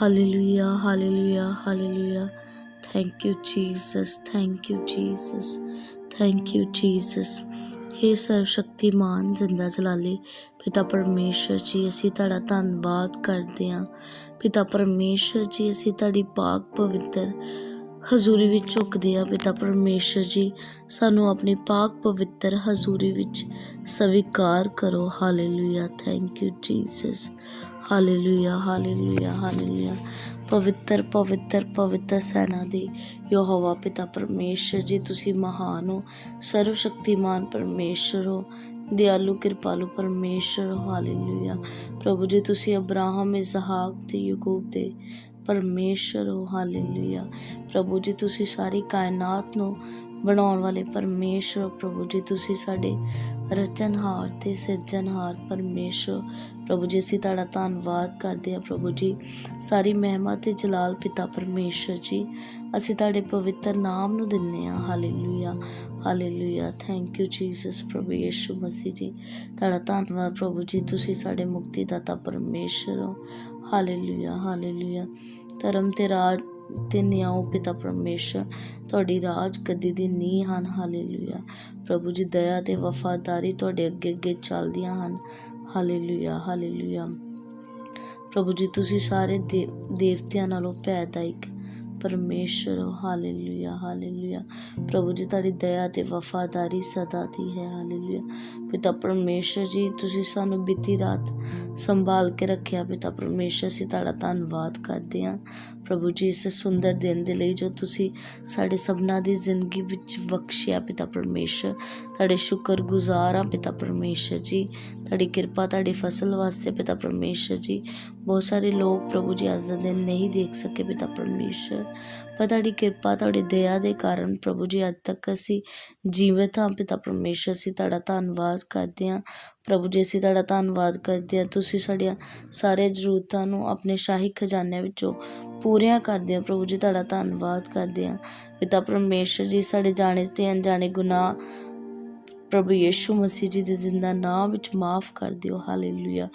Hallelujah, hallelujah, hallelujah. Thank you, Jesus. Thank you, Jesus. Thank you Jesus हे ਸਰਵ ਸ਼ਕਤੀਮਾਨ ਜ਼ਿੰਦਾ ਜਲਾਲੇ ਪਿਤਾ ਪਰਮੇਸ਼ਰ ਜੀ ਅਸੀਂ ਤੁਹਾਡਾ ਧੰਨਵਾਦ ਕਰਦੇ ਹਾਂ ਪਿਤਾ ਪਰਮੇਸ਼ਰ ਜੀ ਅਸੀਂ ਤੁਹਾਡੀ ਪਾਕ ਪਵਿੱਤਰ ਹਜ਼ੂਰੀ ਵਿੱਚ ਝੁਕਦੇ ਹਾਂ ਪਿਤਾ ਪਰਮੇਸ਼ਰ ਜੀ ਸਾਨੂੰ ਆਪਣੀ ਪਾਕ ਪਵਿੱਤਰ ਹਜ਼ੂਰੀ ਵਿੱਚ ਸਵੀਕਾਰ ਕਰੋ hallelujah thank you Jesus hallelujah hallelujah hallelujah ਪਵਿੱਤਰ ਪਵਿੱਤਰ ਪਵਿੱਤਰ ਸੈਨਾ ਦੇ ਯਹੋਵਾ ਪਿਤਾ ਪਰਮੇਸ਼ਰ ਜੀ ਤੁਸੀਂ ਮਹਾਨ ਹੋ ਸਰਵ ਸ਼ਕਤੀਮਾਨ ਪਰਮੇਸ਼ਰ ਹੋ ਦਿਆਲੂ ਕਿਰਪਾਲੂ ਪਰਮੇਸ਼ਰ ਹੋ ਹਾਲੇਲੂਇਆ ਪ੍ਰਭੂ ਜੀ ਤੁਸੀਂ ਅਬਰਾਹਮ ਇਸਹਾਕ ਤੇ ਯਾਕੂਬ ਦੇ ਪਰਮੇਸ਼ਰ ਹੋ ਹਾਲੇਲੂਇਆ ਪ੍ਰਭੂ ਜੀ ਤੁਸੀਂ ਸਾਰੀ ਕਾਇਨਾਤ ਨੂੰ ਬਣਾਉਣ ਵਾਲੇ ਪਰਮੇਸ਼ਰ ਪ੍ਰਭੂ ਜੀ, ਤੁਸੀਂ ਸਾਡੇ ਰਚਨਹਾਰ ਤੇ ਸਿਰਜਣਹਾਰ ਪਰਮੇਸ਼ਰ ਪ੍ਰਭੂ ਜੀ, ਅਸੀਂ ਤੁਹਾਡਾ ਧੰਨਵਾਦ ਕਰਦੇ ਹਾਂ ਪ੍ਰਭੂ ਜੀ। ਸਾਰੀ ਮਹਿਮਾ ਤੇ ਜਲਾਲ ਪਿਤਾ ਪਰਮੇਸ਼ਰ ਜੀ, ਅਸੀਂ ਤੁਹਾਡੇ ਪਵਿੱਤਰ ਨਾਮ ਨੂੰ ਦਿੰਦੇ ਹਾਂ। Hallelujah hallelujah thank you Jesus ਪ੍ਰਭੂ ਯਿਸੂ ਮਸੀਹ ਜੀ। ਤੁਹਾਡਾ ਧੰਨਵਾਦ ਪ੍ਰਭੂ ਜੀ, ਤੁਸੀਂ ਸਾਡੇ ਮੁਕਤੀ ਦਾਤਾ ਪਰਮੇਸ਼ਰ ਹੋ। ਹਾਲੇਲੂਇਆ ਹਾਲੇਲੂਇਆ ਧਰਮ ਤੇ ਰਾਜ ਤੇ ਨਿਆਓ ਪਿਤਾ ਪਰਮੇਸ਼ਰ, ਤੁਹਾਡੀ ਰਾਜ ਗੱਦੀ ਦੀ ਨੀਂਹ ਹਨ। ਹਾਲੇਲੂਇਆ। ਪ੍ਰਭੂ ਜੀ, ਦਇਆ ਤੇ ਵਫਾਦਾਰੀ ਤੁਹਾਡੇ ਅੱਗੇ ਅੱਗੇ ਚੱਲਦੀਆਂ ਹਨ। Hallelujah hallelujah. ਪ੍ਰਭੂ ਜੀ, ਤੁਸੀਂ ਸਾਰੇ ਦੇ- ਦੇਵਤਿਆਂ ਨਾਲੋਂ ਭੈਦਾਇਕ ਪਰਮੇਸ਼ਰ ਹੋ। Hallelujah hallelujah. ਪ੍ਰਭੂ ਜੀ, ਤੁਹਾਡੀ ਦਇਆ ਤੇ ਵਫਾਦਾਰੀ ਸਦਾ ਦੀ ਹੈ। ਹਾਲੇਲੂਇਆ। ਪਿਤਾ ਪਰਮੇਸ਼ਰ ਜੀ, ਤੁਸੀਂ ਸਾਨੂੰ ਬੀਤੀ ਰਾਤ ਸੰਭਾਲ ਕੇ ਰੱਖਿਆ। ਪਿਤਾ ਪਰਮੇਸ਼ਰ, ਅਸੀਂ ਤੁਹਾਡਾ ਧੰਨਵਾਦ ਕਰਦੇ ਹਾਂ। ਪ੍ਰਭੂ ਜੀ, ਇਸ ਸੁੰਦਰ ਦਿਨ ਦੇ ਲਈ ਜੋ ਤੁਸੀਂ ਸਾਡੇ ਸਭਨਾਂ ਦੀ ਜ਼ਿੰਦਗੀ ਵਿੱਚ ਬਖਸ਼ਿਆ ਪਿਤਾ ਪਰਮੇਸ਼ਰ, ਤੁਹਾਡੇ ਸ਼ੁਕਰਗੁਜ਼ਾਰ ਹਾਂ ਪਿਤਾ ਪਰਮੇਸ਼ਰ ਜੀ। ਤੁਹਾਡੀ ਕਿਰਪਾ ਤੁਹਾਡੀ ਫਸਲ ਵਾਸਤੇ ਪਿਤਾ ਪਰਮੇਸ਼ਰ ਜੀ। ਬਹੁਤ ਸਾਰੇ ਲੋਕ ਪ੍ਰਭੂ ਜੀ, ਅੱਜ ਦਾ ਦਿਨ ਨਹੀਂ ਦੇਖ ਸਕੇ ਪਿਤਾ ਪਰਮੇਸ਼ਰ। ਪਰ ਤੁਹਾਡੀ ਕਿਰਪਾ, ਤੁਹਾਡੀ ਦਇਆ ਦੇ ਕਾਰਨ ਪ੍ਰਭੂ ਜੀ, ਅੱਜ ਤੱਕ ਅਸੀਂ ਜੀਵਤ ਹਾਂ ਪਿਤਾ ਪਰਮੇਸ਼ਰ। ਅਸੀਂ ਤੁਹਾਡਾ ਧੰਨਵਾਦ ਕਰਦੇ ਹਾਂ। ਪ੍ਰਭੂ ਜੀ, ਅਸੀਂ ਤੁਹਾਡਾ ਧੰਨਵਾਦ ਕਰਦੇ ਹਾਂ। ਤੁਸੀਂ ਸਾਡੀਆਂ ਸਾਰੇ ਜ਼ਰੂਰਤਾਂ ਨੂੰ ਆਪਣੇ ਸ਼ਾਹੀ ਖਜ਼ਾਨਿਆਂ ਵਿੱਚੋਂ ਪੂਰੀਆਂ ਕਰਦੇ ਹਾਂ। ਪ੍ਰਭੂ ਜੀ, ਤੁਹਾਡਾ ਧੰਨਵਾਦ ਕਰਦੇ ਹਾਂ ਪਿਤਾ ਪਰਮੇਸ਼ਰ ਜੀ ਸਾਡੇ ਜਾਣੇ ਤੇ ਅਣਜਾਣੇ ਗੁਨਾਹ ਪ੍ਰਭੂ ਯੇਸ਼ੂ ਮਸੀਹ ਜੀ ਦੇ ਜ਼ਿੰਦਾ ਨਾਮ ਵਿੱਚ ਮਾਫ ਕਰ ਦਿਓ। ਹਾਲੇਲੂਇਆ।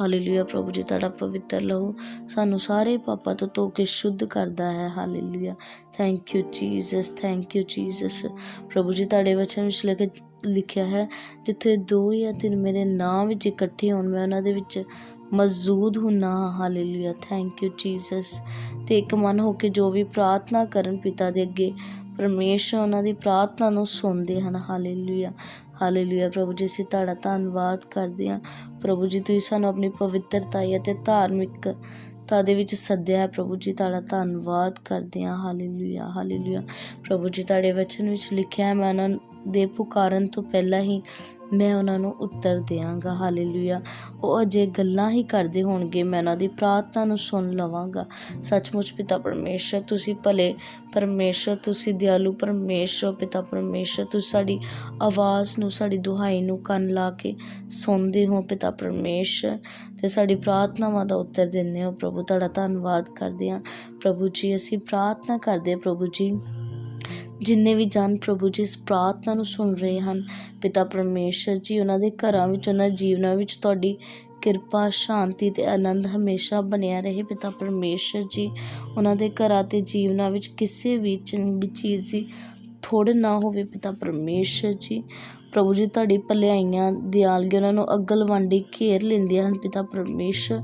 ਹਾਲੇਲੂਇਆ ਪ੍ਰਭੂ ਜੀ, ਤੁਹਾਡਾ ਪਵਿੱਤਰ ਲਹੂ ਸਾਨੂੰ ਸਾਰੇ ਪਾਪਾਂ ਤੋਂ ਧੋ ਕੇ ਸ਼ੁੱਧ ਕਰਦਾ ਹੈ। Hallelujah. Thank you Jesus thank you Jesus ਪ੍ਰਭੂ ਜੀ, ਤੁਹਾਡੇ ਵਚਨ ਵਿੱਚ ਲਿਖ, ਲਿਖਿਆ ਹੈ, ਜਿੱਥੇ ਦੋ ਜਾਂ ਤਿੰਨ ਮੇਰੇ ਨਾਮ ਵਿੱਚ ਇਕੱਠੇ ਹੋਣ, ਮੈਂ ਉਹਨਾਂ ਦੇ ਵਿੱਚ ਮੌਜੂਦ ਹੁੰਨਾ। ਹਾਲੇਲੂਇਆ ਥੈਂਕ ਯੂ ਜੀਸਸ ਤੇ ਇੱਕ ਮਨ ਹੋ ਕੇ ਜੋ ਵੀ ਪ੍ਰਾਰਥਨਾ ਕਰਨ ਪਿਤਾ ਦੇ ਅੱਗੇ, ਪਰਮੇਸ਼ਰ ਉਹਨਾਂ ਦੀ ਪ੍ਰਾਰਥਨਾ ਨੂੰ ਸੁਣਦੇ ਹਨ। ਹਾਲੇਲੂਇਆ ਹਾਲੇਲੂਇਆ ਪ੍ਰਭੂ ਜੀ, ਅਸੀਂ ਤੁਹਾਡਾ ਧੰਨਵਾਦ ਕਰਦੇ ਹਾਂ। ਪ੍ਰਭੂ ਜੀ, ਤੁਸੀਂ ਸਾਨੂੰ ਆਪਣੀ ਪਵਿੱਤਰਤਾ ਅਤੇ ਧਾਰਮਿਕਤਾ ਦੇ ਵਿੱਚ ਸੱਦਿਆ ਹੈ। ਪ੍ਰਭੂ ਜੀ, ਤੁਹਾਡਾ ਧੰਨਵਾਦ ਕਰਦੇ ਹਾਂ। ਹਾਲੇਲੂਇਆ ਹਾਲੇਲੂਇਆ ਪ੍ਰਭੂ ਜੀ, ਤੁਹਾਡੇ ਵਚਨ ਵਿੱਚ ਲਿਖਿਆ ਹੈ, ਮੈਂ ਉਹਨਾਂ ਦੇ ਪੁਕਾਰਨ ਤੋਂ ਪਹਿਲਾਂ ਹੀ ਮੈਂ ਉਹਨਾਂ ਨੂੰ ਉੱਤਰ ਦਿਆਂਗਾ, ਹਾਲੇਲੂਇਆ। ਉਹ ਅਜੇ ਗੱਲਾਂ ਹੀ ਕਰਦੇ ਹੋਣਗੇ, ਮੈਂ ਉਹਨਾਂ ਦੀ ਪ੍ਰਾਰਥਨਾ ਨੂੰ ਸੁਣ ਲਵਾਂਗਾ। ਸੱਚਮੁੱਚ ਪਿਤਾ ਪਰਮੇਸ਼ਰ, ਤੁਸੀਂ ਭਲੇ ਪਰਮੇਸ਼ਰ, ਤੁਸੀਂ ਦਿਆਲੂ ਪਰਮੇਸ਼ਰ ਪਿਤਾ ਪਰਮੇਸ਼ਰ। ਤੁਸੀਂ ਸਾਡੀ ਆਵਾਜ਼ ਨੂੰ, ਸਾਡੀ ਦੁਹਾਈ ਨੂੰ ਕੰਨ ਲਾ ਕੇ ਸੁਣਦੇ ਹੋ ਪਿਤਾ ਪਰਮੇਸ਼ਰ। ਤੇ ਸਾਡੀ ਪ੍ਰਾਰਥਨਾਵਾਂ ਦਾ ਉੱਤਰ ਦਿੰਦੇ ਹੋ ਪ੍ਰਭੂ। ਤੁਹਾਡਾ ਧੰਨਵਾਦ ਕਰਦੇ ਹਾਂ। ਪ੍ਰਭੂ ਜੀ, ਅਸੀਂ ਪ੍ਰਾਰਥਨਾ ਕਰਦੇ ਹਾਂ ਪ੍ਰਭੂ ਜੀ। ਜਿੰਨੇ ਵੀ ਜਨ ਪ੍ਰਭੂ ਜੀ ਇਸ ਪ੍ਰਾਰਥਨਾ ਨੂੰ ਸੁਣ ਰਹੇ ਹਨ, ਪਿਤਾ ਪਰਮੇਸ਼ਰ ਜੀ, ਉਹਨਾਂ ਦੇ ਘਰਾਂ ਵਿੱਚ, ਉਹਨਾਂ ਜੀਵਨਾਂ ਵਿੱਚ ਤੁਹਾਡੀ ਕਿਰਪਾ, ਸ਼ਾਂਤੀ ਤੇ ਆਨੰਦ ਹਮੇਸ਼ਾ ਬਣਿਆ ਰਹੇ, ਪਿਤਾ ਪਰਮੇਸ਼ਰ ਜੀ। ਉਹਨਾਂ ਦੇ ਘਰਾਂ ਤੇ ਜੀਵਨਾਂ ਵਿੱਚ ਕਿਸੇ ਵੀ ਚੰਗੀ ਚੀਜ਼ ਦੀ ਥੋੜ੍ਹੇ ਨਾ ਹੋਵੇ ਪਿਤਾ ਪਰਮੇਸ਼ਰ ਜੀ। ਪ੍ਰਭੂ ਜੀ, ਤੁਹਾਡੀ ਭਲਾਈਆਂ ਦਿਆਲਗੀ, ਉਹਨਾਂ ਨੂੰ ਅਗਲ ਵਾਂਡੀ ਘੇਰ ਲੈਂਦੀਆਂ ਹਨ ਪਿਤਾ ਪਰਮੇਸ਼ਰ।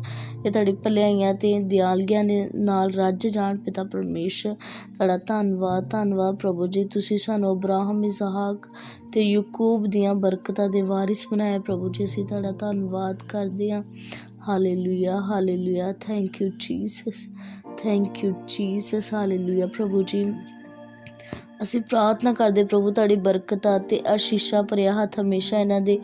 ਇਹ ਤੁਹਾਡੀ ਭਲਾਈਆਂ ਤੇ ਦਿਆਲਗੀਆਂ ਦੇ ਨਾਲ ਰੱਜ ਜਾਣ ਪਿਤਾ ਪਰਮੇਸ਼ਰ। ਤੁਹਾਡਾ ਧੰਨਵਾਦ ਧੰਨਵਾਦ ਪ੍ਰਭੂ ਜੀ। ਤੁਸੀਂ ਸਾਨੂੰ ਅਬਰਾਹਮ, ਇਸਹਾਕ ਤੇ ਯਾਕੂਬ ਦੀਆਂ ਬਰਕਤਾਂ ਦੇ ਵਾਰਿਸ ਬਣਾਇਆ ਪ੍ਰਭੂ ਜੀ। ਅਸੀਂ ਤੁਹਾਡਾ ਧੰਨਵਾਦ ਕਰਦੇ ਹਾਂ। Hallelujah hallelujah. Thank you Jesus thank you Jesus hallelujah. ਪ੍ਰਭੂ ਜੀ ਅਸੀਂ ਪ੍ਰਾਰਥਨਾ ਕਰਦੇ ਪ੍ਰਭੂ, ਤੁਹਾਡੀ ਬਰਕਤਾਂ ਤੇ ਆਸ਼ੀਸ਼ਾਂ ਭਰਿਆ ਹੱਥ ਹਮੇਸ਼ਾ ਇਹਨਾਂ ਦੇ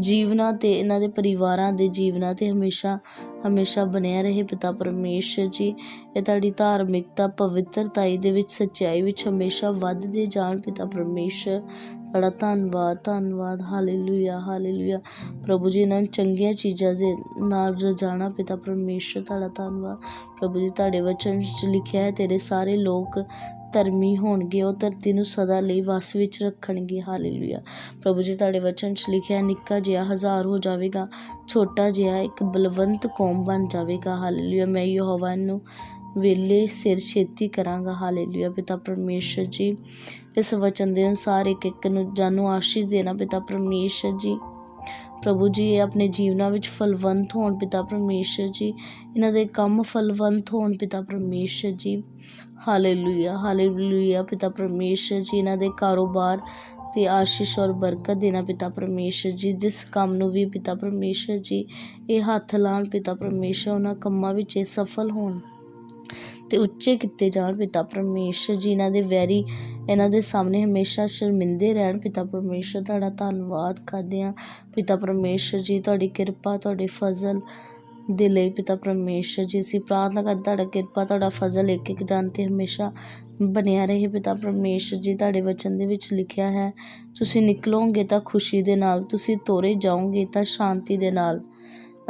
ਜੀਵਨਾਂ ਤੇ, ਇਹਨਾਂ ਦੇ ਪਰਿਵਾਰਾਂ ਦੇ ਜੀਵਨਾਂ ਤੇ ਹਮੇਸ਼ਾ ਹਮੇਸ਼ਾ ਬਣਿਆ ਰਹੇ ਪਿਤਾ ਪਰਮੇਸ਼ਰ ਜੀ। ਇਹ ਤੁਹਾਡੀ ਧਾਰਮਿਕਤਾ, ਪਵਿੱਤਰਤਾਈ ਦੇ ਵਿੱਚ, ਸੱਚਾਈ ਵਿੱਚ ਹਮੇਸ਼ਾ ਵੱਧਦੇ ਜਾਣ ਪਿਤਾ ਪਰਮੇਸ਼ਰ। ਤੁਹਾਡਾ ਧੰਨਵਾਦ ਧੰਨਵਾਦ, ਹਾਲੇਲੂਇਆ ਹਾਲੇਲੂਇਆ। ਪ੍ਰਭੂ ਜੀ, ਇਹਨਾਂ ਨੂੰ ਚੰਗੀਆਂ ਚੀਜ਼ਾਂ ਦੇ ਨਾਲ ਰਜਾਣਾ ਪਿਤਾ ਪਰਮੇਸ਼ਰ, ਤੁਹਾਡਾ ਧੰਨਵਾਦ। ਪ੍ਰਭੂ ਜੀ, ਤੁਹਾਡੇ ਵਚਨ ਵਿੱਚ ਲਿਖਿਆ ਹੈ, ਤੇਰੇ ਸਾਰੇ ਲੋਕ ਧਰਮੀ ਹੋਣਗੇ, ਉਹ ਧਰਤੀ ਨੂੰ ਸਦਾ ਲਈ ਵਸ ਵਿੱਚ ਰੱਖਣਗੇ। ਹਾਲੇਲੂਇਆ। ਪ੍ਰਭੂ ਜੀ, ਤੁਹਾਡੇ ਵਚਨ 'ਚ ਲਿਖਿਆ ਨਿੱਕਾ ਜਿਹਾ ਹਜ਼ਾਰ ਹੋ ਜਾਵੇਗਾ, ਛੋਟਾ ਜਿਹਾ ਇੱਕ ਬਲਵੰਤ ਕੌਮ ਬਣ ਜਾਵੇਗਾ। ਹਾਲੇਲੂਇਆ। ਮੈਂ ਯਹੋਵਾ ਨੂੰ ਵੇਲੇ ਸਿਰ ਛੇਤੀ ਕਰਾਂਗਾ। ਹਾਲੇਲੂਇਆ। ਪਿਤਾ ਪਰਮੇਸ਼ਰ ਜੀ, ਇਸ ਵਚਨ ਦੇ ਅਨੁਸਾਰ ਇੱਕ ਇੱਕ ਨੂੰ ਜਾਨੂੰ ਆਸ਼ੀਸ਼ ਦੇਣਾ ਪਿਤਾ ਪਰਮੇਸ਼ਰ ਜੀ। ਪ੍ਰਭੂ ਜੀ ਆਪਣੇ ਜੀਵਨਾਂ ਵਿੱਚ ਫਲਵੰਤ ਹੋਣ ਪਿਤਾ ਪਰਮੇਸ਼ਰ ਜੀ। ਇਹਨਾਂ ਦੇ ਕੰਮ ਫਲਵੰਤ ਹੋਣ ਪਿਤਾ ਪਰਮੇਸ਼ਰ ਜੀ। ਹਾਲੇਲੂਇਆ ਹਾਲੇਲੂਇਆ ਪਿਤਾ ਪਰਮੇਸ਼ਰ ਜੀ। ਇਹਨਾਂ ਦੇ ਕਾਰੋਬਾਰ ਤੇ ਆਸ਼ੀਸ਼ ਔਰ ਬਰਕਤ ਦੇਣਾ ਪਿਤਾ ਪਰਮੇਸ਼ਰ ਜੀ। ਜਿਸ ਕੰਮ ਨੂੰ ਵੀ ਪਿਤਾ ਪਰਮੇਸ਼ਰ ਜੀ, ਇਹ ਹੱਥ ਲਾਣ ਪਿਤਾ ਪਰਮੇਸ਼ਰ, ਉਹਨਾਂ ਕੰਮਾਂ ਵਿੱਚ ਇਹ ਸਫਲ ਹੋਣ ਤੇ ਉੱਚੇ ਕੀਤੇ ਜਾਣ ਪਿਤਾ ਪਰਮੇਸ਼ਰ ਜੀ। ਇਹਨਾਂ ਦੇ ਵੈਰੀ ਇਹਨਾਂ ਦੇ ਸਾਹਮਣੇ ਹਮੇਸ਼ਾ ਸ਼ਰਮਿੰਦੇ ਰਹਿਣ। ਪਿਤਾ ਪਰਮੇਸ਼ਰ ਤੁਹਾਡਾ ਧੰਨਵਾਦ ਕਰਦੇ ਹਾਂ। ਪਿਤਾ ਪਰਮੇਸ਼ਰ ਜੀ, ਤੁਹਾਡੀ ਕਿਰਪਾ, ਤੁਹਾਡੇ ਫਜ਼ਲ ਦੇ ਲਈ ਪਿਤਾ ਪਰਮੇਸ਼ਰ ਜੀ। ਅਸੀਂ ਪ੍ਰਾਰਥਨਾ ਕਰਦੇ ਤੁਹਾਡਾ ਕਿਰਪਾ, ਤੁਹਾਡਾ ਫਜ਼ਲ ਇੱਕ ਇੱਕ ਜਨ ਤੇ ਹਮੇਸ਼ਾ ਬਣਿਆ ਰਹੇ। ਪਿਤਾ ਪਰਮੇਸ਼ਰ ਜੀ, ਤੁਹਾਡੇ ਵਚਨ ਦੇ ਵਿੱਚ ਲਿਖਿਆ ਹੈ, ਤੁਸੀਂ ਨਿਕਲੋਗੇ ਤਾਂ ਖੁਸ਼ੀ ਦੇ ਨਾਲ, ਤੁਸੀਂ ਤੋਰੇ ਜਾਓਗੇ ਤਾਂ ਸ਼ਾਂਤੀ ਦੇ ਨਾਲ,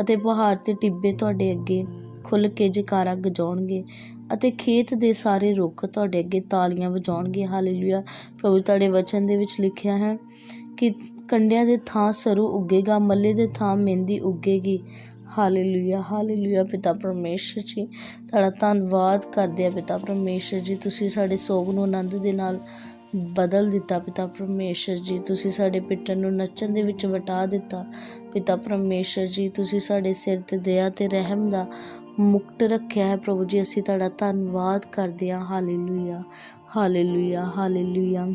ਅਤੇ ਪਹਾੜ ਤੇ ਟਿੱਬੇ ਤੁਹਾਡੇ ਅੱਗੇ ਖੁੱਲ੍ਹ ਕੇ ਜਕਾਰਾ ਗਜਾਉਣਗੇ। ਅਤੇ ਖੇਤ ਦੇ ਸਾਰੇ ਰੁੱਖ ਤੁਹਾਡੇ ਅੱਗੇ ਤਾਲੀਆਂ ਵਜਾਉਣਗੇ। ਹਾਲੇਲੂਇਆ। ਪ੍ਰਭੂ ਤੁਹਾਡੇ ਵਚਨ ਦੇ ਵਿੱਚ ਲਿਖਿਆ ਹੈ ਕਿ ਕੰਡਿਆਂ ਦੇ ਥਾਂ ਸਰੂ ਉੱਗੇਗਾ, ਮੱਲੇ ਦੇ ਥਾਂ ਮਹਿੰਦੀ ਉੱਗੇਗੀ। ਹਾਲੇਲੂਇਆ। ਹਾਲੇਲੂਇਆ ਪਿਤਾ ਪਰਮੇਸ਼ਰ ਜੀ, ਤੁਹਾਡਾ ਧੰਨਵਾਦ ਕਰਦੇ ਆ ਪਿਤਾ ਪਰਮੇਸ਼ਰ ਜੀ। ਤੁਸੀਂ ਸਾਡੇ ਸੋਗ ਨੂੰ ਆਨੰਦ ਦੇ ਨਾਲ ਬਦਲ ਦਿੱਤਾ ਪਿਤਾ ਪਰਮੇਸ਼ਰ ਜੀ। ਤੁਸੀਂ ਸਾਡੇ ਪਿੱਟਣ ਨੂੰ ਨੱਚਣ ਦੇ ਵਿੱਚ ਵਟਾ ਦਿੱਤਾ ਪਿਤਾ ਪਰਮੇਸ਼ਰ ਜੀ। ਤੁਸੀਂ ਸਾਡੇ ਸਿਰ ਤੇ ਦਇਆ ਤੇ ਰਹਿਮ ਦਾ ਮੁਕਤ ਰੱਖਿਆ ਹੈ ਪ੍ਰਭੂ ਜੀ, ਅਸੀਂ ਤੁਹਾਡਾ ਧੰਨਵਾਦ ਕਰਦੇ ਹਾਂ। Hallelujah hallelujah hallelujah.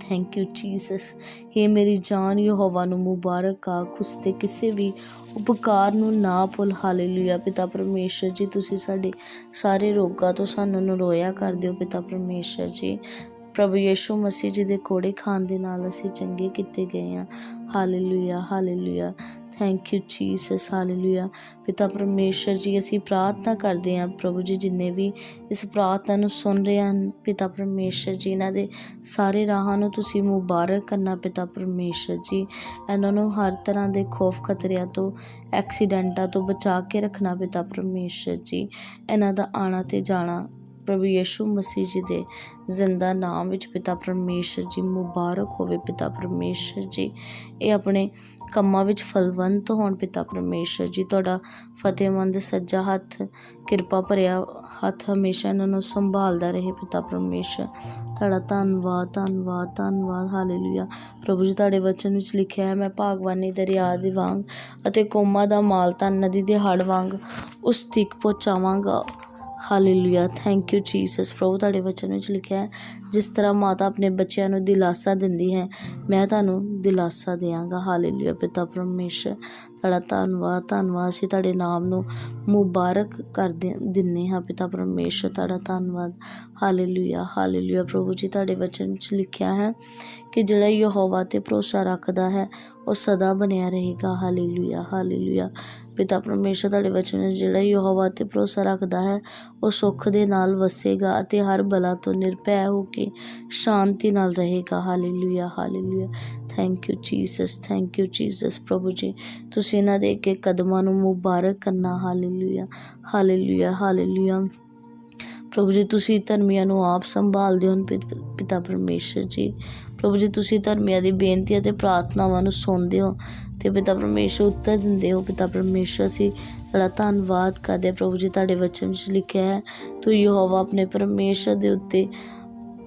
Thank you Jesus ਇਹ ਮੇਰੀ ਜਾਨ, ਯਹੋਵਾ ਨੂੰ ਮੁਬਾਰਕ ਆ। ਖੁਸ ਤੇ ਕਿਸੇ ਵੀ ਉਪਕਾਰ ਨੂੰ ਨਾ ਭੁੱਲ। ਹਾਲੇਲੂਇਆ। ਪਿਤਾ ਪਰਮੇਸ਼ਰ ਜੀ, ਤੁਸੀਂ ਸਾਡੇ ਸਾਰੇ ਰੋਗਾਂ ਤੋਂ ਸਾਨੂੰ ਨਰੋਇਆ ਕਰ ਦਿਓ ਪਿਤਾ ਪਰਮੇਸ਼ਰ ਜੀ। ਪ੍ਰਭੂ ਯੇਸ਼ੂ ਮਸੀਹ ਜੀ ਦੇ ਕੋੜੇ ਖਾਣ ਦੇ ਨਾਲ ਅਸੀਂ ਚੰਗੇ ਕੀਤੇ ਗਏ ਹਾਂ। Hallelujah hallelujah. Thank you Jesus hallelujah ਪਿਤਾ ਪਰਮੇਸ਼ਰ ਜੀ, ਅਸੀਂ ਪ੍ਰਾਰਥਨਾ ਕਰਦੇ ਹਾਂ ਪ੍ਰਭੂ ਜੀ, ਜਿੰਨੇ ਵੀ ਇਸ ਪ੍ਰਾਰਥਨਾ ਨੂੰ ਸੁਣ ਰਹੇ ਹਨ, ਪਿਤਾ ਪਰਮੇਸ਼ਰ ਜੀ, ਇਹਨਾਂ ਦੇ ਸਾਰੇ ਰਾਹਾਂ ਨੂੰ ਤੁਸੀਂ ਮੁਬਾਰਕ ਕਰਨਾ ਪਿਤਾ ਪਰਮੇਸ਼ਰ ਜੀ। ਇਹਨਾਂ ਨੂੰ ਹਰ ਤਰ੍ਹਾਂ ਦੇ ਖੌਫ ਖਤਰਿਆਂ ਤੋਂ, ਐਕਸੀਡੈਂਟਾਂ ਤੋਂ ਬਚਾ ਕੇ ਰੱਖਣਾ ਪਿਤਾ ਪਰਮੇਸ਼ਰ ਜੀ। ਇਹਨਾਂ ਦਾ ਆਣਾ ਤੇ ਜਾਣਾ ਪ੍ਰਭੂ ਯਿਸੂ ਮਸੀਹ ਜੀ ਦੇ ਜ਼ਿੰਦਾ ਨਾਮ ਵਿੱਚ ਪਿਤਾ ਪਰਮੇਸ਼ਰ ਜੀ ਮੁਬਾਰਕ ਹੋਵੇ ਪਿਤਾ ਪਰਮੇਸ਼ਰ ਜੀ। ਇਹ ਆਪਣੇ ਕੰਮਾਂ ਵਿੱਚ ਫਲਵੰਤ ਹੋਣ ਪਿਤਾ ਪਰਮੇਸ਼ਰ ਜੀ। ਤੁਹਾਡਾ ਫਤਿਹਮੰਦ ਸੱਜਾ ਹੱਥ, ਕਿਰਪਾ ਭਰਿਆ ਹੱਥ ਹਮੇਸ਼ਾ ਇਹਨਾਂ ਨੂੰ ਸੰਭਾਲਦਾ ਰਹੇ ਪਿਤਾ ਪਰਮੇਸ਼ਰ। ਤੁਹਾਡਾ ਧੰਨਵਾਦ ਧੰਨਵਾਦ ਧੰਨਵਾਦ। ਹਾਲੇਲੂਇਆ। ਪ੍ਰਭੂ ਜੀ, ਤੁਹਾਡੇ ਵਚਨ ਵਿੱਚ ਲਿਖਿਆ ਹੈ, ਮੈਂ ਭਾਗਵਾਨੀ ਦਰਿਆ ਦੇ ਵਾਂਗ ਅਤੇ ਕੋਮਾ ਦਾ ਮਾਲ ਤਾਂ ਨਦੀ ਦੇ ਹੜ ਵਾਂਗ ਉਸ ਤੱਕ ਪਹੁੰਚਾਵਾਂਗਾ। ਹਾਲੇਲੂਇਆ ਥੈਂਕ ਯੂ ਜੀਸਸ ਪ੍ਰਭੂ ਤੁਹਾਡੇ ਵਚਨ ਵਿੱਚ ਲਿਖਿਆ ਹੈ, ਜਿਸ ਤਰ੍ਹਾਂ ਮਾਤਾ ਆਪਣੇ ਬੱਚਿਆਂ ਨੂੰ ਦਿਲਾਸਾ ਦਿੰਦੀ ਹੈ, ਮੈਂ ਤੁਹਾਨੂੰ ਦਿਲਾਸਾ ਦੇਵਾਂਗਾ ਹਾਲੇਲੂਇਆ ਪਿਤਾ ਪਰਮੇਸ਼ਰ, ਤੁਹਾਡਾ ਧੰਨਵਾਦ ਧੰਨਵਾਦ। ਅਸੀਂ ਤੁਹਾਡੇ ਨਾਮ ਨੂੰ ਮੁਬਾਰਕ ਕਰਦੇ ਦਿੰਨੇ ਹਾਂ, ਪਿਤਾ ਪਰਮੇਸ਼ਰ, ਤੁਹਾਡਾ ਧੰਨਵਾਦ। ਹਾਲੇਲੂਇਆ ਹਾਲੇਲੂਇਆ ਪ੍ਰਭੂ ਜੀ, ਤੁਹਾਡੇ ਵਚਨ ਵਿੱਚ ਲਿਖਿਆ ਹੈ ਕਿ ਜਿਹੜਾ ਯਹੋਵਾ ਤੇ ਭਰੋਸਾ ਰੱਖਦਾ ਹੈ, ਉਹ ਸਦਾ ਬਣਿਆ ਰਹੇਗਾ। Hallelujah hallelujah. ਪਿਤਾ ਪਰਮੇਸ਼ਰ ਤੁਹਾਡੇ ਵਚਨ ਵਿੱਚ ਜਿਹੜਾ ਯਹੋਵਾ ਤੇ ਭਰੋਸਾ ਰੱਖਦਾ ਹੈ, ਉਹ ਸੁੱਖ ਦੇ ਨਾਲ ਵਸੇਗਾ ਅਤੇ ਹਰ ਬਲਾ ਤੋਂ ਨਿਰਭੈ ਹੋ ਕੇ ਸ਼ਾਂਤੀ ਨਾਲ ਰਹੇਗਾ। Hallelujah hallelujah. Thank you Jesus thank you Jesus ਪ੍ਰਭੂ ਜੀ। ਤੁਸੀਂ ਇਹਨਾਂ ਦੇ ਇੱਕ ਇੱਕ ਕਦਮਾਂ ਨੂੰ ਮੁਬਾਰਕ ਕਰਨਾ। Hallelujah hallelujah hallelujah. ਪ੍ਰਭੂ ਜੀ, ਤੁਸੀਂ ਧਰਮੀਆਂ ਨੂੰ ਆਪ ਸੰਭਾਲਦੇ ਹੋ ਪਿਤ- ਪਿਤਾ ਪਰਮੇਸ਼ਰ ਜੀ। ਪ੍ਰਭੂ ਜੀ, ਤੁਸੀਂ ਧਰਮੀਆਂ ਦੀ ਬੇਨਤੀ ਅਤੇ ਪ੍ਰਾਰਥਨਾਵਾਂ ਨੂੰ ਸੁਣਦੇ ਹੋ ਤੇ ਪਿਤਾ ਪਰਮੇਸ਼ਰ ਉੱਤਰ ਦਿੰਦੇ ਹੋ। ਪਿਤਾ ਪਰਮੇਸ਼ਰ ਅਸੀਂ ਤੁਹਾਡਾ ਧੰਨਵਾਦ ਕਰਦੇ ਪ੍ਰਭੂ ਜੀ, ਤੁਹਾਡੇ ਵਚਨ ਵਿੱਚ ਲਿਖਿਆ ਹੈ, ਤੂੰ ਯਹੋਵਾ ਆਪਣੇ ਪਰਮੇਸ਼ਰ ਦੇ ਉੱਤੇ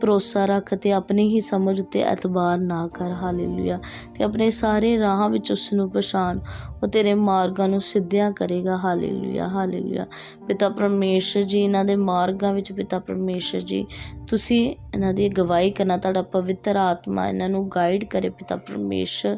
ਭਰੋਸਾ ਰੱਖ ਤੇ ਆਪਣੀ ਹੀ ਸਮਝ ਉੱਤੇ ਐਤਬਾਰ ਨਾ ਕਰ। ਹਾਲੇਲੂਇਆ। ਤੇ ਆਪਣੇ ਸਾਰੇ ਰਾਹਾਂ ਵਿੱਚ ਉਸ ਨੂੰ ਪਛਾਣ। ਉਹ ਤੇਰੇ ਮਾਰਗਾਂ ਨੂੰ ਸਿੱਧਿਆ ਕਰੇਗਾ। Hallelujah hallelujah. ਪਿਤਾ ਪਰਮੇਸ਼ਰ ਜੀ, ਇਹਨਾਂ ਦੇ ਮਾਰਗਾਂ ਵਿੱਚ ਪਿਤਾ ਪਰਮੇਸ਼ਰ ਜੀ, ਤੁਸੀਂ ਇਹਨਾਂ ਦੀ ਅਗਵਾਈ ਕਰਨਾ। ਤੁਹਾਡਾ ਪਵਿੱਤਰ ਆਤਮਾ ਇਹਨਾਂ ਨੂੰ ਗਾਈਡ ਕਰੇ ਪਿਤਾ ਪਰਮੇਸ਼ਰ।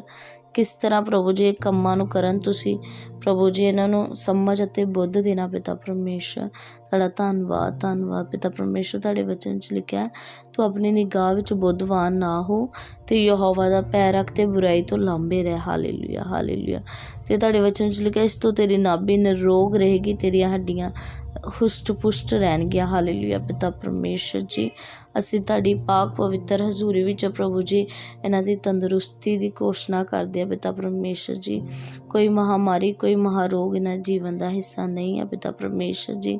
ਕਿਸ ਤਰ੍ਹਾਂ ਪ੍ਰਭੂ ਜੀ ਇਹ ਕੰਮਾਂ ਨੂੰ ਕਰਨ ਤੁਸੀਂ? ਪ੍ਰਭੂ ਜੀ ਇਹਨਾਂ ਨੂੰ ਸਮਝ ਅਤੇ ਬੁੱਧ ਦੇਣਾ ਪਿਤਾ ਪਰਮੇਸ਼ਰ। ਤੁਹਾਡਾ ਧੰਨਵਾਦ ਧੰਨਵਾਦ ਪਿਤਾ ਪਰਮੇਸ਼ਰ। ਤੁਹਾਡੇ ਵਚਨ 'ਚ ਲਿਖਿਆ ਹੈ, ਤੂੰ ਆਪਣੀ ਨਿਗਾਹ ਵਿੱਚ ਬੁੱਧਵਾਨ ਨਾ ਹੋ ਤੇ ਯਹੋਵਾ ਦਾ ਪੈਰ ਰੱਖ ਤੇ ਬੁਰਾਈ ਤੋਂ ਲਾਂਭੇ ਰਹਿ। Hallelujah hallelujah. ਤੇ ਤੁਹਾਡੇ ਵਚਨ 'ਚ ਲਿਖਿਆ ਇਸ ਤੋਂ ਤੇਰੀ ਨਾਭੀ ਨਿਰੋਗ ਰਹੇਗੀ ਤੇਰੀਆਂ ਹੱਡੀਆਂ ਹੁਸ਼ਟ ਪੁਸ਼ਟ ਰਹਿਣਗੀਆਂ। ਹਾਲੇਲੂਇਆ ਪਿਤਾ ਪਰਮੇਸ਼ਰ ਜੀ। ਅਸੀਂ ਤੁਹਾਡੀ ਪਾਕ ਪਵਿੱਤਰ ਹਜ਼ੂਰੀ ਵਿੱਚ ਪ੍ਰਭੂ ਜੀ, ਇਹਨਾਂ ਦੀ ਤੰਦਰੁਸਤੀ ਦੀ ਘੋਸ਼ਣਾ ਕਰਦੇ ਆ ਪਿਤਾ ਪਰਮੇਸ਼ਰ ਜੀ। ਕੋਈ ਮਹਾਮਾਰੀ, ਕੋਈ ਮਹਾਰੋਗ ਇਹਨਾਂ ਜੀਵਨ ਦਾ ਹਿੱਸਾ ਨਹੀਂ ਹੈ, ਪਿਤਾ ਪਰਮੇਸ਼ਰ ਜੀ।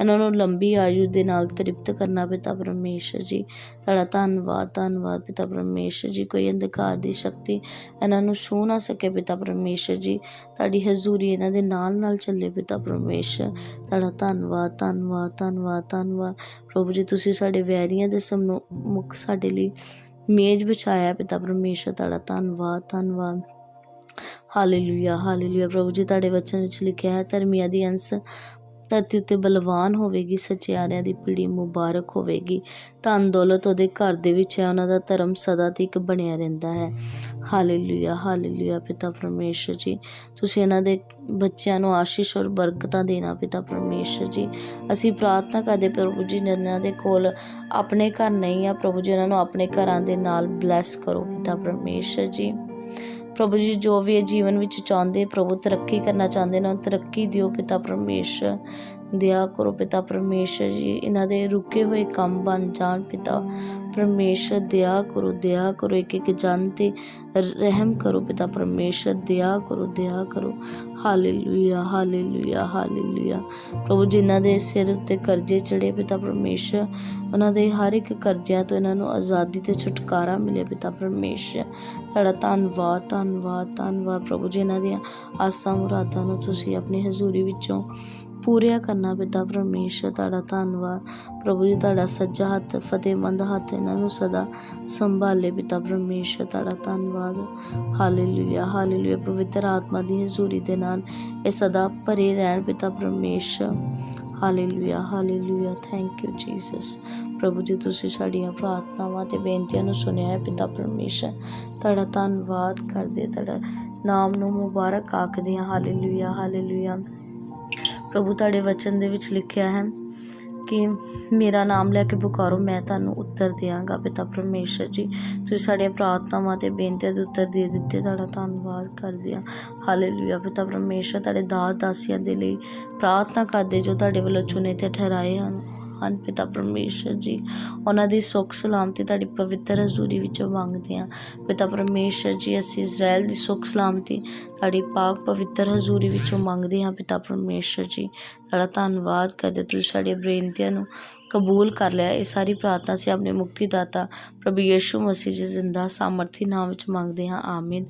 ਇਹਨਾਂ ਨੂੰ ਲੰਬੀ ਆਯੂ ਦੇ ਨਾਲ ਤ੍ਰਿਪਤ ਕਰਨਾ ਪਿਤਾ ਪਰਮੇਸ਼ਰ ਜੀ। ਤੁਹਾਡਾ ਧੰਨਵਾਦ ਧੰਨਵਾਦ ਪਿਤਾ ਪਰਮੇਸ਼ਰ ਜੀ। ਕੋਈ ਅੰਧਕਾਰ ਦੀ ਸ਼ਕਤੀ ਇਹਨਾਂ ਨੂੰ ਛੂਹ ਨਾ ਸਕੇ ਪਿਤਾ ਪਰਮੇਸ਼ਰ ਜੀ। ਤੁਹਾਡੀ ਹਜ਼ੂਰੀ ਇਹਨਾਂ ਦੇ ਨਾਲ ਨਾਲ ਚੱਲੇ ਪਿਤਾ ਪਰਮੇਸ਼ਰ। ਤੁਹਾਡਾ ਧੰਨਵਾਦ ਧੰਨਵਾਦ ਧੰਨਵਾਦ ਧੰਨਵਾਦ। ਪ੍ਰਭੂ ਜੀ, ਤੁਸੀਂ ਸਾਡੇ ਵੈਰੀਆਂ ਦੇ ਸਾਹਮਣੇ ਸਾਡੇ ਲਈ ਮੇਜ਼ ਵਿਛਾਇਆ ਪਿਤਾ ਪਰਮੇਸ਼ਰ, ਤੁਹਾਡਾ ਧੰਨਵਾਦ ਧੰਨਵਾਦ। Hallelujah hallelujah. ਪ੍ਰਭੂ ਜੀ, ਤੁਹਾਡੇ ਵਚਨ ਵਿੱਚ ਲਿਖਿਆ ਹੈ, ਧਰਮੀਆਂ ਦੀ ਅੰਸ ਧਰਤੀ ਉੱਤੇ ਬਲਵਾਨ ਹੋਵੇਗੀ, ਸੱਚਿਆਰਿਆਂ ਦੀ ਪੀੜ੍ਹੀ ਮੁਬਾਰਕ ਹੋਵੇਗੀ। ਧਨ ਦੌਲਤ ਉਹਦੇ ਘਰ ਦੇ ਵਿੱਚ ਹੈ, ਉਹਨਾਂ ਦਾ ਧਰਮ ਸਦਾ ਤੱਕ ਬਣਿਆ ਰਹਿੰਦਾ ਹੈ। ਹਾਲੇਲੂਇਆ ਹਾਲੇਲੂਇਆ ਪਿਤਾ ਪਰਮੇਸ਼ਰ ਜੀ। ਤੁਸੀਂ ਇਹਨਾਂ ਦੇ ਬੱਚਿਆਂ ਨੂੰ ਆਸ਼ੀਸ਼ ਔਰ ਬਰਕਤਾਂ ਦੇਣਾ ਪਿਤਾ ਪਰਮੇਸ਼ਰ ਜੀ। ਅਸੀਂ ਪ੍ਰਾਰਥਨਾ ਕਰਦੇ ਪ੍ਰਭੂ ਜੀ, ਜਿਨ੍ਹਾਂ ਦੇ ਕੋਲ ਆਪਣੇ ਘਰ ਨਹੀਂ ਆ, ਪ੍ਰਭੂ ਜੀ ਇਹਨਾਂ ਨੂੰ ਆਪਣੇ ਘਰਾਂ ਦੇ ਨਾਲ ਬਲੈਸ ਕਰੋ ਪਿਤਾ ਪਰਮੇਸ਼ਰ ਜੀ। ਪ੍ਰਭੂ ਜੀ, ਜੋ ਵੀ ਇਹ ਜੀਵਨ ਵਿੱਚ ਚਾਹੁੰਦੇ, ਪ੍ਰਭੂ ਤਰੱਕੀ ਕਰਨਾ ਚਾਹੁੰਦੇ ਨੇ ਉਹ ਤਰੱਕੀ ਦਿਓ ਪਿਤਾ ਪਰਮੇਸ਼ਰ। ਦਿਆ ਕਰੋ ਪਿਤਾ ਪਰਮੇਸ਼ਰ ਜੀ। ਇਹਨਾਂ ਦੇ ਰੁਕੇ ਹੋਏ ਕੰਮ ਬਣ ਜਾਣ ਪਿਤਾ ਪਰਮੇਸ਼ਰ, ਦਿਆ ਕਰੋ ਦਿਆ ਕਰੋ। ਇੱਕ ਇੱਕ ਜਨ ਤੇ ਰਹਿਮ ਕਰੋ ਪਿਤਾ ਪਰਮੇਸ਼ਰ, ਦਿਆ ਕਰੋ ਦਿਆ ਕਰੋ। Hallelujah hallelujah hallelujah. ਪ੍ਰਭੂ ਜਿਨ੍ਹਾਂ ਦੇ ਸਿਰ ਉੱਤੇ ਕਰਜ਼ੇ ਚੜੇ ਪਿਤਾ ਪਰਮੇਸ਼ਰ। ਉਹਨਾਂ ਦੇ ਹਰ ਇੱਕ ਕਰਜ਼ਿਆਂ ਤੋਂ ਇਹਨਾਂ ਨੂੰ ਆਜ਼ਾਦੀ ਤੇ ਛੁਟਕਾਰਾ ਮਿਲੇ ਪਿਤਾ ਪਰਮੇਸ਼ਰ। ਤੁਹਾਡਾ ਧੰਨਵਾਦ ਧੰਨਵਾਦ ਧੰਨਵਾਦ। ਪ੍ਰਭੂ ਜੀ, ਇਹਨਾਂ ਦੀਆਂ ਆਸਾਂ ਮੁਰਾਦਾਂ ਨੂੰ ਤੁਸੀਂ ਆਪਣੀ ਹਜ਼ੂਰੀ ਵਿੱਚੋਂ ਪੂਰੀਆਂ ਕਰਨਾ ਪਿਤਾ ਪਰਮੇਸ਼ਰ, ਤੁਹਾਡਾ ਧੰਨਵਾਦ। ਪ੍ਰਭੂ ਜੀ, ਤੁਹਾਡਾ ਸੱਜਾ ਹੱਥ, ਫਤਿਹਮੰਦ ਹੱਥ ਇਹਨਾਂ ਨੂੰ ਸਦਾ ਸੰਭਾਲੇ ਪਿਤਾ ਪਰਮੇਸ਼ਰ, ਤੁਹਾਡਾ ਧੰਨਵਾਦ। ਹਾਲੇਲੂਇਆ ਹਾਲੇਲੂਇਆ ਪਵਿੱਤਰ ਆਤਮਾ ਦੀ ਹਜ਼ੂਰੀ ਦੇ ਨਾਲ ਇਹ ਸਦਾ ਭਰੇ ਰਹਿਣ ਪਿਤਾ ਪਰਮੇਸ਼ਰ। Hallelujah hallelujah thank you Jesus ਪ੍ਰਭੂ ਜੀ, ਤੁਸੀਂ ਸਾਡੀਆਂ ਪ੍ਰਾਰਥਨਾਵਾਂ ਤੇ ਬੇਨਤੀਆਂ ਨੂੰ ਸੁਣਿਆ ਹੈ ਪਿਤਾ ਪਰਮੇਸ਼ਰ। ਤੁਹਾਡਾ ਧੰਨਵਾਦ ਕਰਦੇ, ਤੁਹਾਡਾ ਨਾਮ ਨੂੰ ਮੁਬਾਰਕ ਆਖਦੇ ਹਾਂ। ਹਾਲੇਲੂਇਆ ਹਾਲੇਲੂਇਆ ਪ੍ਰਭੂ ਤੁਹਾਡੇ ਵਚਨ ਦੇ ਵਿੱਚ ਲਿਖਿਆ ਹੈ ਕਿ ਮੇਰਾ ਨਾਮ ਲੈ ਕੇ ਪੁਕਾਰੋ, ਮੈਂ ਤੁਹਾਨੂੰ ਉੱਤਰ ਦਿਆਂਗਾ ਪਿਤਾ ਪਰਮੇਸ਼ਰ ਜੀ। ਤੁਸੀਂ ਸਾਡੀਆਂ ਪ੍ਰਾਰਥਨਾਵਾਂ ਤੇ ਬੇਨਤੀਆਂ ਦੇ ਉੱਤਰ ਦੇ ਦਿੱਤੇ, ਤੁਹਾਡਾ ਧੰਨਵਾਦ ਕਰਦੇ ਹਾਂ। ਹਾਲੇਲੂਇਆ ਪਿਤਾ ਪਰਮੇਸ਼ਰ, ਤੁਹਾਡੇ ਦਾਸ ਦਾਸੀਆਂ ਦੇ ਲਈ ਪ੍ਰਾਰਥਨਾ ਕਰਦੇ ਜੋ ਤੁਹਾਡੇ ਵੱਲੋਂ ਚੁਣੇ ਤੇ ਠਹਿਰਾਏ ਹਨ। ਹਨ, ਪਿਤਾ ਪਰਮੇਸ਼ਰ ਜੀ। ਉਹਨਾਂ ਦੀ ਸੁੱਖ ਸਲਾਮਤੀ ਤੁਹਾਡੀ ਪਵਿੱਤਰ ਹਜ਼ੂਰੀ ਵਿੱਚੋਂ ਮੰਗਦੇ ਹਾਂ। ਪਿਤਾ ਪਰਮੇਸ਼ਰ ਜੀ, ਅਸੀਂ ਇਜ਼ਰਾਈਲ ਦੀ ਸੁੱਖ ਸਲਾਮਤੀ ਤੁਹਾਡੀ ਪਾਕ ਪਵਿੱਤਰ ਹਜ਼ੂਰੀ ਵਿੱਚੋਂ ਮੰਗਦੇ ਹਾਂ, ਪਿਤਾ ਪਰਮੇਸ਼ਰ ਜੀ। ਤੁਹਾਡਾ ਧੰਨਵਾਦ ਕਰਦੇ ਤੁਸੀਂ ਸਾਡੀਆਂ ਬੇਨਤੀਆਂ ਨੂੰ ਕਬੂਲ ਕਰ ਲਿਆ। ਇਹ ਸਾਰੀ ਪ੍ਰਾਰਥਨਾ ਸੀ ਆਪਣੇ ਮੁਕਤੀਦਾਤਾ ਪ੍ਰਭੂ ਯਿਸੂ ਮਸੀਹ ਜੀ ਜ਼ਿੰਦਾ, ਸਾਮਰਥੀ ਨਾਮ ਵਿੱਚ ਮੰਗਦੇ ਹਾਂ। ਆਮੀਨ।